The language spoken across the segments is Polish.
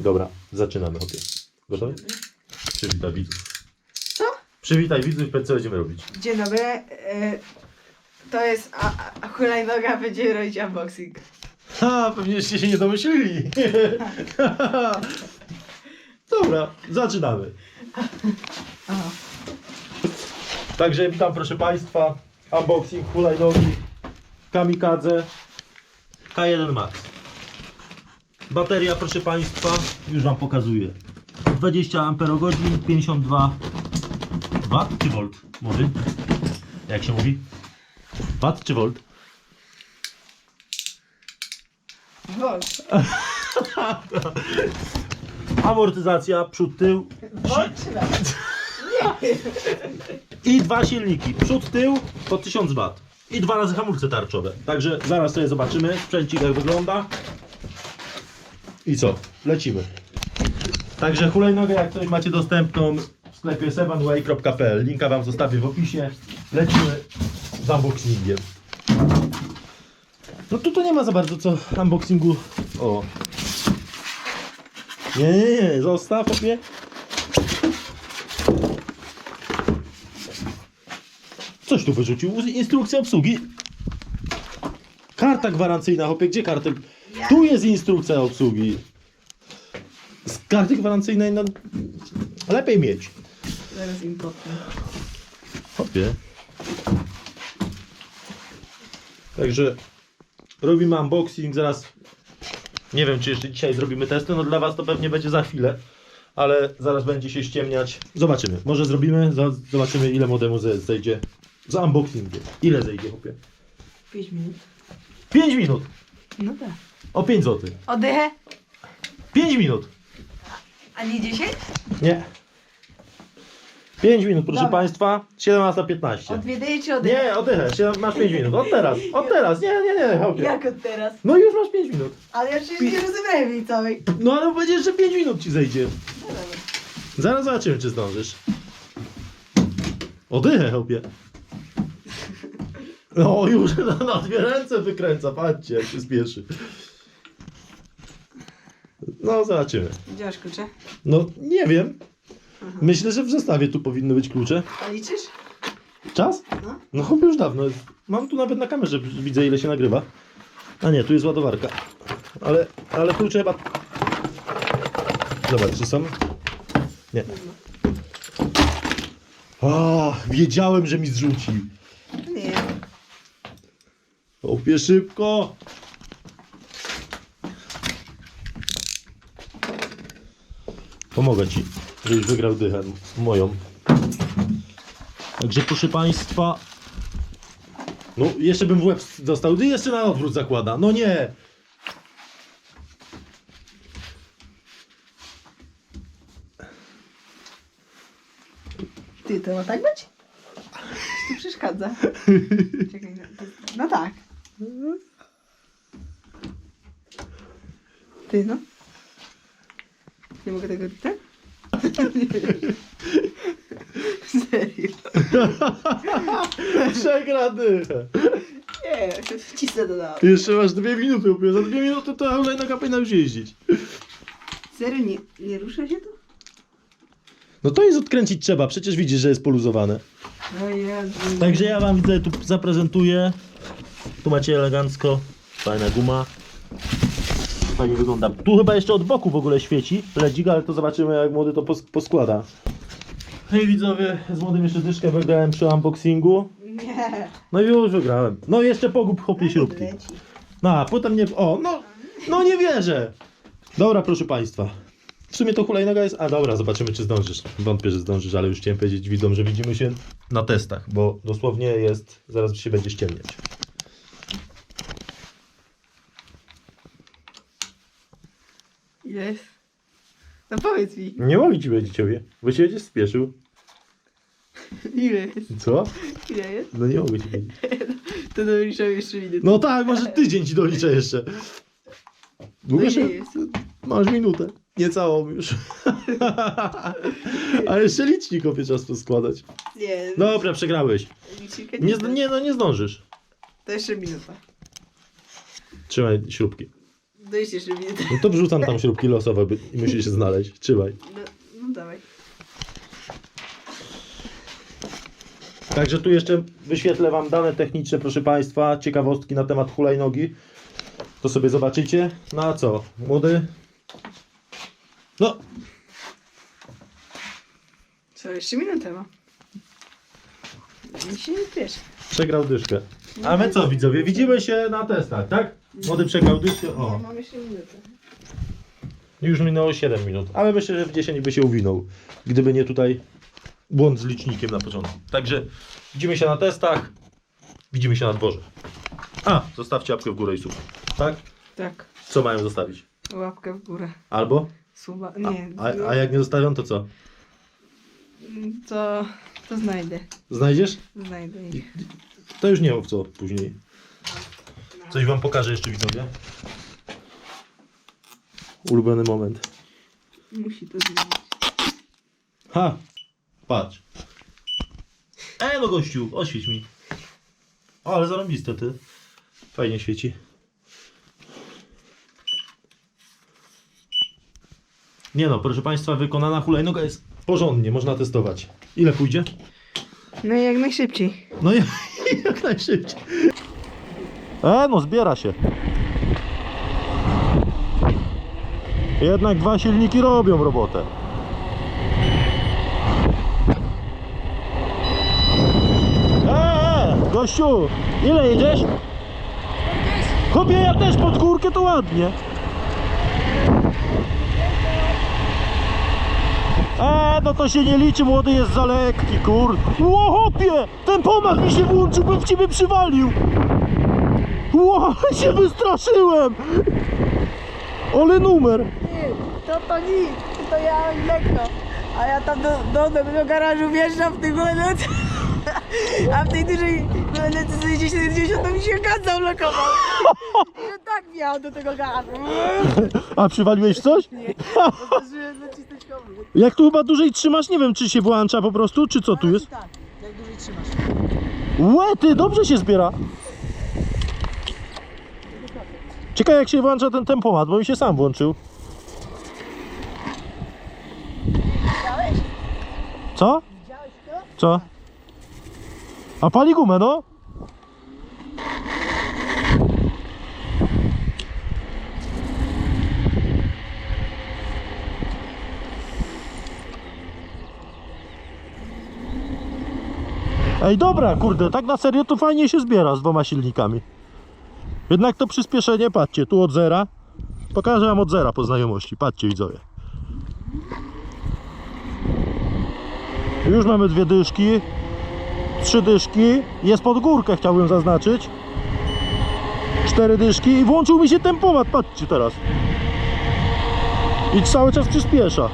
Dobra, zaczynamy. Hopie. Gotowy? Przywitaj widzów. Co? Przywitaj widzów i powiedz co będziemy robić. Dzień dobry. E, to jest a, a, a hulajnoga będzie robić unboxing. Ha, pewnieście się nie domyślili. Dobra, zaczynamy. Aha. Także witam proszę Państwa. Unboxing hulajnogi Kamikadze K1 Max. Bateria proszę Państwa, już Wam pokazuję. 20 Ah, 52 W czy volt? Mówi? Jak się mówi? Watt czy volt? Wol. Amortyzacja, przód, tył Wol czy? Nie. i dwa silniki. Przód, tył po 1000 W. I dwa razy hamulce tarczowe. Także zaraz sobie zobaczymy sprzęcik jak wygląda. I co? Lecimy. Także hulajnogę jak coś macie dostępną w sklepie sevenway.pl. Linka wam zostawię w opisie. Lecimy z unboxingiem. No tu to nie ma za bardzo co unboxingu. O. Nie, nie, nie, zostaw opie. Coś tu wyrzucił. Instrukcja obsługi. Karta gwarancyjna, chłopie, gdzie karty? Tu jest instrukcja obsługi. Z karty gwarancyjnej, no... Lepiej mieć. Zaraz im. Hopie. Także robimy unboxing, zaraz nie wiem czy jeszcze dzisiaj zrobimy testy, no dla was to pewnie będzie za chwilę, ale zaraz będzie się ściemniać. Zobaczymy, może zrobimy, zobaczymy ile modemu ze- zejdzie z unboxingiem. Ile zejdzie, chłopie? 5 minut. 5 minut, No tak. O 5 zł. Odychę? 5 minut. A nie 10? Nie. 5 minut, proszę Dobra. państwa, 17.15. Odwiedzie czy odychę? Nie, oddychaj, się- masz 5 minut, od teraz, od teraz, nie, nie, nie, chłopie. Jak od teraz? No już masz 5 minut. Ale ja przecież nie rozumiałem jej całej. No ale powiedziesz, że 5 minut ci zejdzie. No dobra. Zaraz zobaczymy, czy zdążysz. Odychę, chłopie. No już na, na dwie ręce wykręca, patrzcie jak się spieszy. No zobaczymy. Gdzie masz klucze? No nie wiem. Myślę, że w zestawie tu powinny być klucze. A liczysz? Czas? No. No chłopie już dawno. Mam tu nawet na kamerze, widzę ile się nagrywa. A nie, tu jest ładowarka. Ale, ale klucze chyba... Zobacz, czy są? Nie. O, wiedziałem, że mi zrzuci. Nie. Opie szybko. Pomogę ci, żebyś wygrał dychę moją. Także proszę Państwa. No, jeszcze bym w łeb dostał. Ty jeszcze na odwrót zakłada. No nie. Ty, to ma tak być? To przeszkadza. Czekaj, no, to- no tak. Ty, no. Nie mogę tego tak? Serio. Przegra dychę. Nie, się wcisnę do dołu. Jeszcze masz dwie minuty. opie. Za dwie minuty to hulajnoga powinna już jeździć. Serio, nie, nie rusza się to? No to jest odkręcić trzeba. Przecież widzisz, że jest poluzowane. No Jezu. Także ja wam widzę, tu zaprezentuję. Tu macie elegancko, fajna guma. Fajnie wygląda. Tu chyba jeszcze od boku w ogóle świeci ledzik, ale to zobaczymy jak młody to pos- poskłada. Hej widzowie, z młodym jeszcze dyszkę wygrałem przy unboxingu. Nie. No i już wygrałem. No i jeszcze pogub chłopie śrubki. No, a potem nie... O, no, no nie wierzę. Dobra, proszę państwa. W sumie to hulajnoga jest... A dobra, zobaczymy czy zdążysz. Wątpię, że zdążysz, ale już chciałem powiedzieć widzom, że widzimy się na testach, bo dosłownie jest... Zaraz się będzie ściemniać. Ile jest? No powiedz mi. Nie mogę ci powiedzieć ciebie, bo się będziesz spieszył. Ile jest? Co? Ile jest? No nie mogę ci powiedzieć. To doliczam jeszcze minut. No tak, może tydzień ci doliczę jeszcze. Długo No się... ile jest? Masz minutę. Nie całą już. A jeszcze licznik opie czas poskładać. Nie. Dobra, przegrałeś. Licznika Nie, nie, no nie zdążysz. To jeszcze minuta. Trzymaj śrubki. Dojdziesz, że mnie... No to wrzucam tam śrubki losowe by- i musisz się znaleźć. Trzymaj. No, no dawaj. Także tu jeszcze wyświetlę Wam dane techniczne, proszę Państwa, ciekawostki na temat hulajnogi. To sobie zobaczycie. No a co, młody? No, Co, jeszcze minutę ma. Mi się nie wiesz. przegrał dyszkę. A my co widzowie, widzimy się na testach, tak? Młody przegrał dyszkę, o. Mam jeszcze minutę. Już minęło 7 minut, ale myślę, że w 10 by się uwinął, gdyby nie tutaj błąd z licznikiem na początku. Także widzimy się na testach, widzimy się na dworze. A, zostawcie łapkę w górę i sub. Tak? Tak. Co mają zostawić? Łapkę w górę. Albo? Suba. A, Nie. a, a jak nie zostawią, to co? To... To znajdę. Znajdziesz? Znajdę ich. To już nie mów co później. Coś wam pokażę jeszcze widzowie. Ulubiony moment. Musi to zmienić. Ha! Patrz. E no gościu, oświeć mi. O, ale zarąbiste ty. Fajnie świeci. Nie no, proszę Państwa, wykonana hulajnoga jest porządnie, można testować. Ile pójdzie? No i jak najszybciej. No jak, jak najszybciej. E no, zbiera się. Jednak dwa silniki robią robotę. Eee, gościu, ile jedziesz? Chłopie, ja też pod górkę to ładnie. Eee, no to się nie liczy, młody jest za lekki, kur... Ło, chłopie, ten pomach mi się włączył, bym w ciebie przywalił. Ło, się wystraszyłem. Ole numer. To to nic, to ja lekko. A ja tam do, do, do, do garażu wjeżdżam w tej hulajnodze. A w tej dużej z 70 to mi się gaz zablokował. I tak wjechał do tego garażu. A przywaliłeś coś? Nie, zdążyłem nacisnąć komu. Jak tu chyba dłużej trzymasz, nie wiem czy się włącza po prostu, czy co tu jest. Tak, jak dłużej trzymasz. Łe, ty, dobrze się zbiera. Ciekawe jak się włącza ten tempomat, bo mi się sam włączył. Widziałeś? Co? Widziałeś to? Co? A pali gumę, no? Ej, dobra, kurde, tak na serio to fajnie się zbiera z dwoma silnikami. Jednak to przyspieszenie, patrzcie, tu od zera. Pokażę wam od zera po znajomości, patrzcie widzowie. Już mamy dwie dyszki, trzy dyszki, jest pod górkę chciałbym zaznaczyć. Cztery dyszki i włączył mi się tempomat, patrzcie teraz. I cały czas przyspiesza.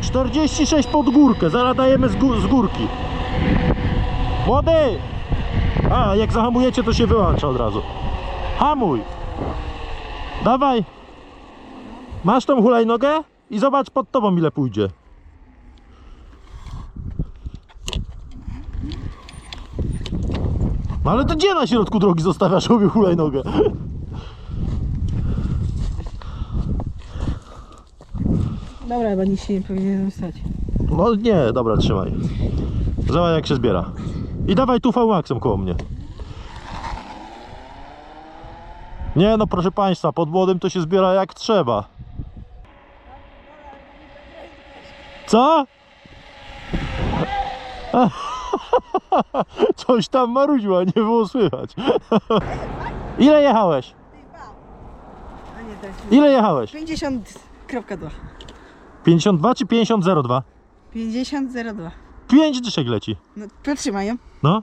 Czterdzieści sześć pod górkę, zaraz dajemy z, gó- z górki. Młody! A, jak zahamujecie to się wyłącza od razu. Hamuj! Dawaj! Masz tą hulajnogę i zobacz pod tobą ile pójdzie. No ale to gdzie na środku drogi zostawiasz sobie hulajnogę? Dobra, chyba nic się nie powinienem stać. No nie, dobra, trzymaj. Zobacz jak się zbiera. I dawaj tu V-Maxem koło mnie. Nie no, proszę Państwa, pod młodym to się zbiera jak trzeba. Co? Coś tam marudziła, nie było słychać. Ile jechałeś? Ile jechałeś? 50.2. 52 czy 5002? 50.02. 5 dyszek leci. No, potrzymaj ją. No.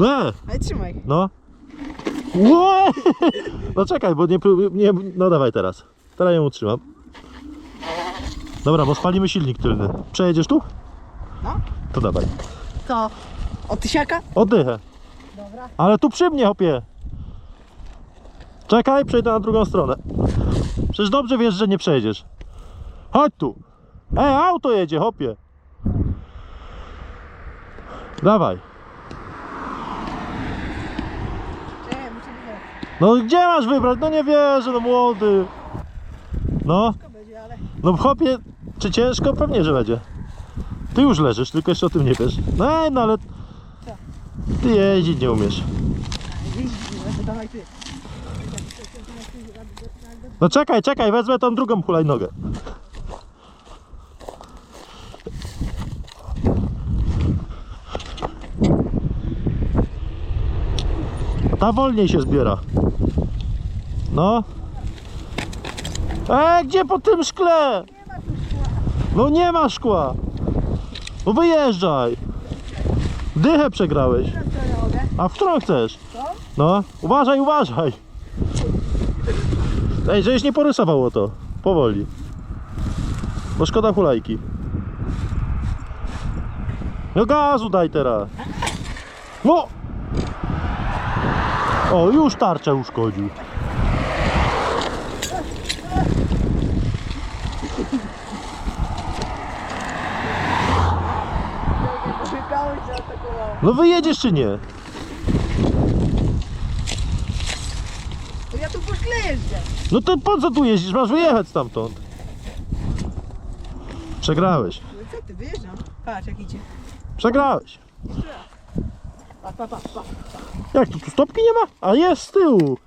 Nie, Ale trzymaj. No. No czekaj, bo nie, prób- nie. No dawaj teraz. Teraz ją utrzymam. Dobra, bo spalimy silnik tylny. Przejedziesz tu? No. To dawaj. To od tysiaka? Oddychę. Dobra. Ale tu przy mnie, hopie. Czekaj, przejdę na drugą stronę. Przecież dobrze wiesz, że nie przejdziesz. Chodź tu. Ej, auto jedzie, hopie. Dawaj. No gdzie masz wybrać? No nie wierzę, no młody. No, no chłopie, czy ciężko? Pewnie, że będzie. Ty już leżysz, tylko jeszcze o tym nie wiesz. No, no ale ty jeździć nie umiesz. No czekaj, czekaj, wezmę tą drugą hulajnogę. Ta wolniej się zbiera. No. E, gdzie po tym szkle? No nie ma szkła. No wyjeżdżaj. Dychę przegrałeś. A w którą chcesz? No, uważaj, uważaj. Ej, żeś nie porysowało to. Powoli. Bo szkoda hulajki. No gazu daj teraz. No! O, już tarczę uszkodził. No wyjedziesz czy nie? Ja tu poszlejeżdżę. No to po co tu jeździsz? Masz wyjechać stamtąd. Przegrałeś. No co ty, wyjeżdżam. Patrz jak idzie. Przegrałeś. Pa, pa, pa. Jak tu, tu stopki nie ma? A jest z tyłu.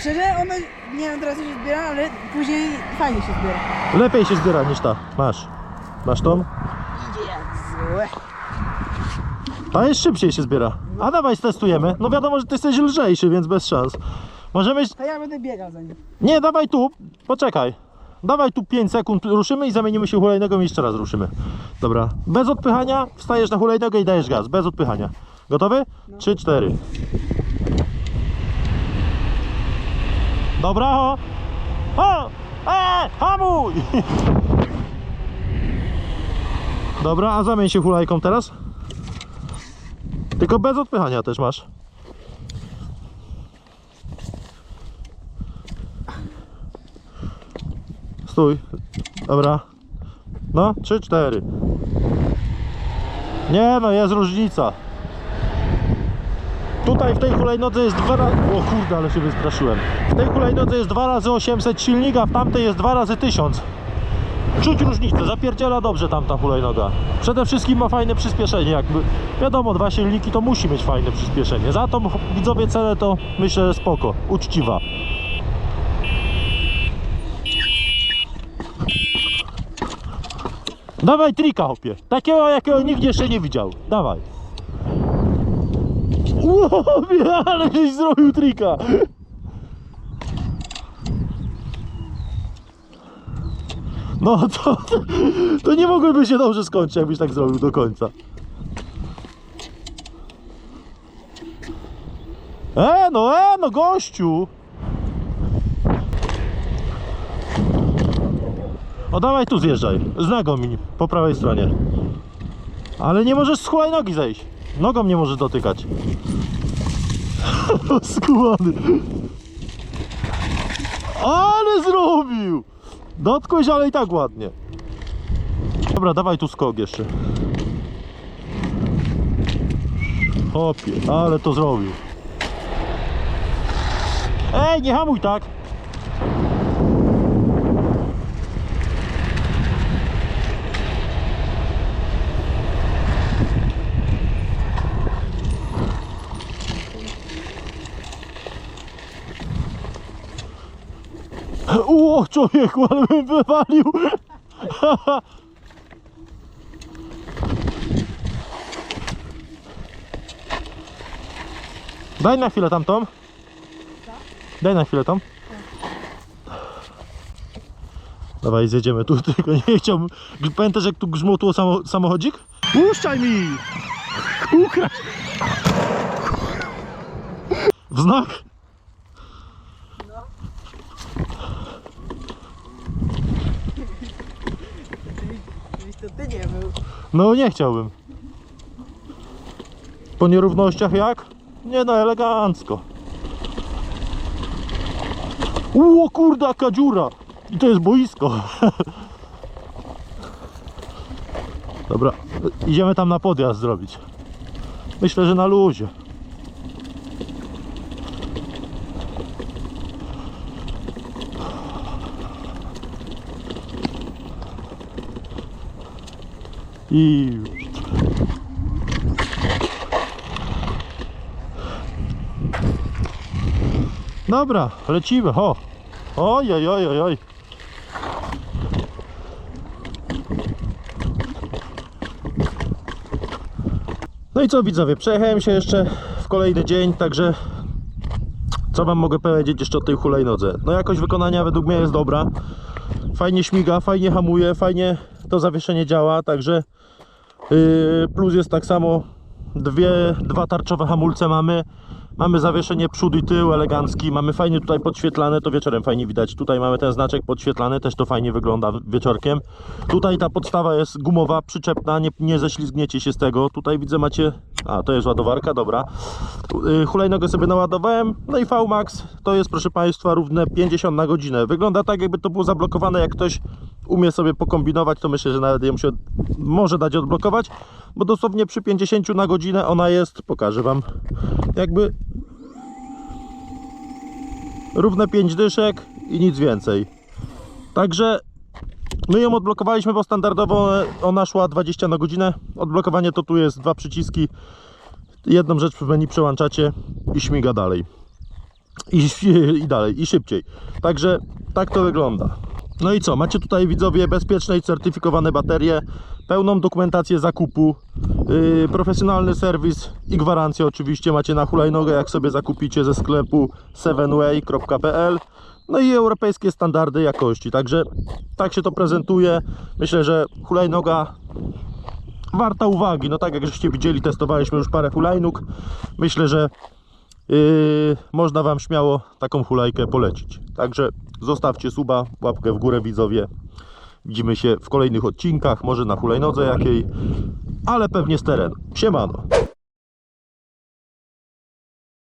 Szczerze, ono, nie teraz jak się zbiera, ale później fajnie się zbiera. Lepiej się zbiera niż ta. Masz. Masz tą? Idzie jak złe. Ta jest szybciej się zbiera. A dawaj stestujemy. No wiadomo, że ty jesteś lżejszy, więc bez szans. Możemy... To ja będę biegał za nim. Nie, dawaj tu. Poczekaj. Dawaj tu 5 sekund, ruszymy i zamienimy się hulajnogą i jeszcze raz ruszymy. Dobra. Bez odpychania wstajesz na hulajnogę i dajesz gaz. Bez odpychania. Gotowy? 3, 4. Dobra, ho. Ho! Eee, hamuj! Dobra, a zamień się hulajką teraz. Tylko bez odpychania też masz. Stój. Dobra. No, trzy, cztery. Nie no, jest różnica. Tutaj w tej hulajnodze jest dwa razy... O kurde, ale się wystraszyłem. W tej hulajnodze jest dwa razy 800 silnika, w tamtej jest dwa razy 1000. Czuć różnicę, zapierdziela dobrze tamta hulajnoga. Przede wszystkim ma fajne przyspieszenie, jakby wiadomo, dwa silniki to musi mieć fajne przyspieszenie. Za tą widzowie cenę to myślę spoko, uczciwa. Dawaj trika, hopie. Takiego, jakiego nikt jeszcze nie widział. Dawaj. Łobie, ale żeś zrobił trika. No to, to nie mogłoby się dobrze skończyć, jakbyś tak zrobił do końca. E, no, e, no gościu. O dawaj tu zjeżdżaj, z nogą mi, po prawej stronie. Ale nie możesz z hulajnogi zejść. Nogą nie możesz dotykać. Skłony. Ale zrobił! Dotkłeś, ale i tak ładnie. Dobra, dawaj tu skok jeszcze. Hopie, ale to zrobił. Ej, nie hamuj tak! O, człowieku, ale bym wywalił. Daj na chwilę tamtą. Daj na chwilę tam. Dawaj, zjedziemy tu, tylko nie chciałbym... Pamiętasz jak tu grzmotło samo, samochodzik? Puszczaj mi! Ukraść! W znak? To ty nie był. No nie chciałbym. Po nierównościach jak? Nie no, elegancko. Ło kurde, jaka dziura! I to jest boisko. Dobra, idziemy tam na podjazd zrobić. Myślę, że na luzie. I Dobra, lecimy, ho. Oj, oj, oj, oj, oj. No i co widzowie, przejechałem się jeszcze w kolejny dzień, także co wam mogę powiedzieć jeszcze o tej hulajnodze? No jakość wykonania według mnie jest dobra. Fajnie śmiga, fajnie hamuje, fajnie to zawieszenie działa, także yy, plus jest tak samo dwie, dwa tarczowe hamulce mamy. Mamy zawieszenie przód i tył elegancki, mamy fajnie tutaj podświetlane, to wieczorem fajnie widać. Tutaj mamy ten znaczek podświetlany, też to fajnie wygląda wieczorkiem. Tutaj ta podstawa jest gumowa, przyczepna, nie, nie ześlizgniecie się z tego. Tutaj widzę macie, a to jest ładowarka, dobra. Yy, Hulajnogę sobie naładowałem, no i VMAX to jest proszę Państwa równe 50 na godzinę. Wygląda tak jakby to było zablokowane, jak ktoś umie sobie pokombinować, to myślę, że nawet ją się może dać odblokować, bo dosłownie przy 50 na godzinę ona jest, pokażę Wam, jakby równe 5 dyszek i nic więcej. Także my ją odblokowaliśmy, bo standardowo ona szła 20 na godzinę. Odblokowanie to tu jest dwa przyciski. Jedną rzecz w menu przełączacie i śmiga dalej. I, I dalej, i szybciej. Także tak to wygląda. No i co? Macie tutaj widzowie bezpieczne i certyfikowane baterie, pełną dokumentację zakupu, yy, profesjonalny serwis i gwarancję oczywiście macie na hulajnogę, jak sobie zakupicie ze sklepu sevenway.pl no i europejskie standardy jakości. Także tak się to prezentuje. Myślę, że hulajnoga warta uwagi. No tak jak żeście widzieli, testowaliśmy już parę hulajnóg. Myślę, że Yy, można Wam śmiało taką hulajkę polecić. Także zostawcie suba, łapkę w górę widzowie. Widzimy się w kolejnych odcinkach, może na hulajnodze jakiej, ale pewnie z terenu. Siemano.